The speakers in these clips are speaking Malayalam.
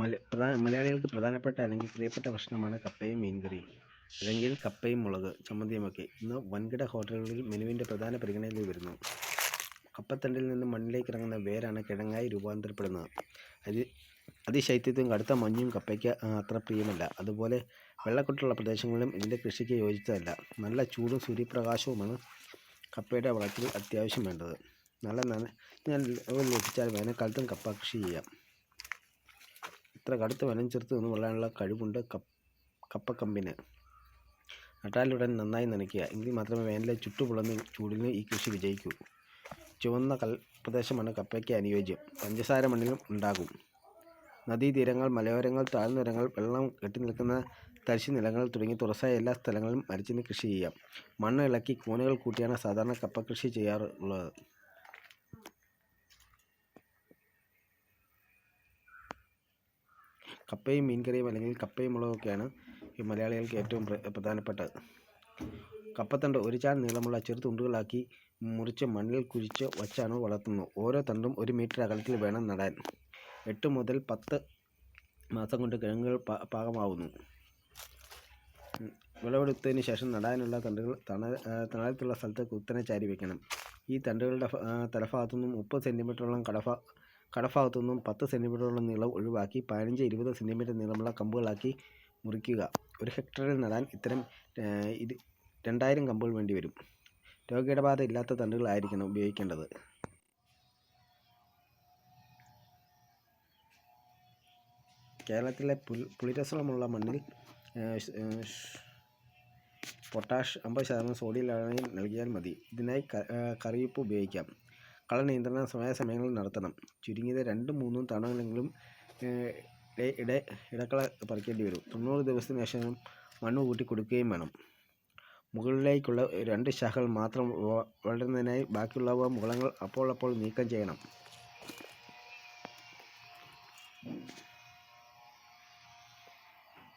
മലയാളികൾക്ക് പ്രധാനപ്പെട്ട അല്ലെങ്കിൽ പ്രിയപ്പെട്ട ഭക്ഷണമാണ് കപ്പയും മീൻകറിയും. അല്ലെങ്കിൽ കപ്പയും മുളക് ചമ്മന്തിയുമൊക്കെ. ഇന്ന് വൻകിട ഹോട്ടലുകളിൽ മെനുവിന്റെ പ്രധാന പരിഗണനയിൽ വരുന്നു. കപ്പത്തണ്ടിൽ നിന്ന് മണ്ണിലേക്ക് ഇറങ്ങുന്ന വേരാണ് കിഴങ്ങായി രൂപാന്തരപ്പെടുന്നത്. അതി അതിശൈത്യത്വം കടുത്ത മഞ്ഞും കപ്പയ്ക്ക് അത്ര പ്രിയമല്ല. അതുപോലെ വെള്ളക്കെട്ടുള്ള പ്രദേശങ്ങളിലും ഇതിന്റെ കൃഷിക്ക് യോജിച്ചതല്ല. നല്ല ചൂടും സൂര്യപ്രകാശവുമാണ് കപ്പയുടെ വളത്തിൽ അത്യാവശ്യം വേണ്ടത്. നല്ല നല്ല ലഭിച്ചാൽ വേനൽക്കാലത്തും കപ്പ കൃഷി ചെയ്യാം. ഇത്ര കടുത്ത വനം ചെറുത്ത് നിന്ന് കൊള്ളാനുള്ള കഴിവുണ്ട് കപ്പ് കപ്പക്കമ്പിന്. നട്ടാലുടൻ നന്നായി നനയ്ക്കുക. എങ്കിൽ മാത്രമേ വേനലിലെ ചുട്ടുപുളന്ന് ചൂടിന് ഈ കൃഷി വിജയിക്കൂ. ചുവന്ന കൽ പ്രദേശമാണ് കപ്പയ്ക്ക് അനുയോജ്യം. പഞ്ചസാര മണ്ണിലും ഉണ്ടാകും. നദീതീരങ്ങൾ മലയോരങ്ങൾ താഴ്ന്നിടങ്ങൾ വെള്ളം കെട്ടി നിൽക്കുന്ന തരിശു നിലങ്ങൾ തുടങ്ങി തുറസായ എല്ലാ സ്ഥലങ്ങളിലും മരച്ചിന് കൃഷി ചെയ്യാം. മണ്ണ് ഇളക്കി കൂനകൾ കൂട്ടിയാണ് സാധാരണ കപ്പ കൃഷി ചെയ്യാറുള്ളത്. കപ്പയും മീൻകറിയും അല്ലെങ്കിൽ കപ്പയും മുളകൊക്കെയാണ് ഈ മലയാളികൾക്ക് ഏറ്റവും പ്ര- പ്രധാനപ്പെട്ടത്. കപ്പത്തണ്ട് ഒരു ചാൽ നീളമുള്ള ചെറു തുണ്ടുകളാക്കി മുറിച്ച് മണ്ണിൽ കുഴിച്ച് വച്ചാണ് വളർത്തുന്നത്. ഓരോ തണ്ടും ഒരു മീറ്റർ അകലത്തിൽ വേണം നടാൻ. എട്ട് മുതൽ പത്ത് മാസം കൊണ്ട് കിഴങ്ങുകൾ പാകമാവുന്നു. വിളവെടുത്തതിന് ശേഷം നടാനുള്ള തണ്ടുകൾ തണ തണലത്തുള്ള സ്ഥലത്ത് കുത്തനെ ചാരി വെക്കണം. ഈ തണ്ടുകളുടെ തലഭാഗത്തു നിന്നും മുപ്പത് സെന്റിമീറ്ററോളം കടഭാ കടഭാഗത്തു നിന്നും പത്ത് സെന്റിമീറ്ററോളം നീളം ഒഴിവാക്കി പതിനഞ്ച് ഇരുപത് സെന്റിമീറ്റർ നീളമുള്ള കമ്പുകളാക്കി മുറിക്കുക. ഒരു ഹെക്ടറിൽ നടാൻ ഇത്തരം ഇത് രണ്ടായിരം കമ്പുകൾ വേണ്ടി വരും. രോഗകീടബാധ ഇല്ലാത്ത തണ്ടുകളായിരിക്കണം ഉപയോഗിക്കേണ്ടത്. കേരളത്തിലെ പുൽ പുളിരസമുള്ള മണ്ണിൽ പൊട്ടാഷ് അമ്പത് ശതമാനം സോഡിയം ലവണയും നൽകിയാൽ മതി. ഇതിനായി ക- ഉപയോഗിക്കാം. കള നിയന്ത്രണം സമയാസമയങ്ങളിൽ നടത്തണം. ചുരുങ്ങിയത് രണ്ടും മൂന്നും തവണകളെങ്കിലും ഇട ഇട ഇടക്കള പറിക്കേണ്ടി വരും. തൊണ്ണൂറ് ദിവസത്തിന് ശേഷം മണ്ണ് കൂട്ടി കൊടുക്കുകയും വേണം. മുകളിലേക്കുള്ള രണ്ട് ശാഖകൾ മാത്രം വളരുന്നതിനായി ബാക്കിയുള്ളവ മുളങ്ങൾ അപ്പോൾ അപ്പോൾ നീക്കം ചെയ്യണം.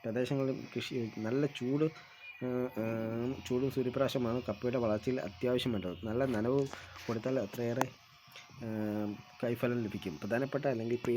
പ്രദേശങ്ങളിൽ കൃഷി നല്ല ചൂട് ചൂടും സൂര്യപ്രാശമാണ് കപ്പയുടെ വളർച്ചയിൽ അത്യാവശ്യം വേണ്ടത് നല്ല നനവ് കൊടുത്താൽ അത്രയേറെ കൈഫലം ലഭിക്കും. പ്രധാനപ്പെട്ട അല്ലെങ്കിൽ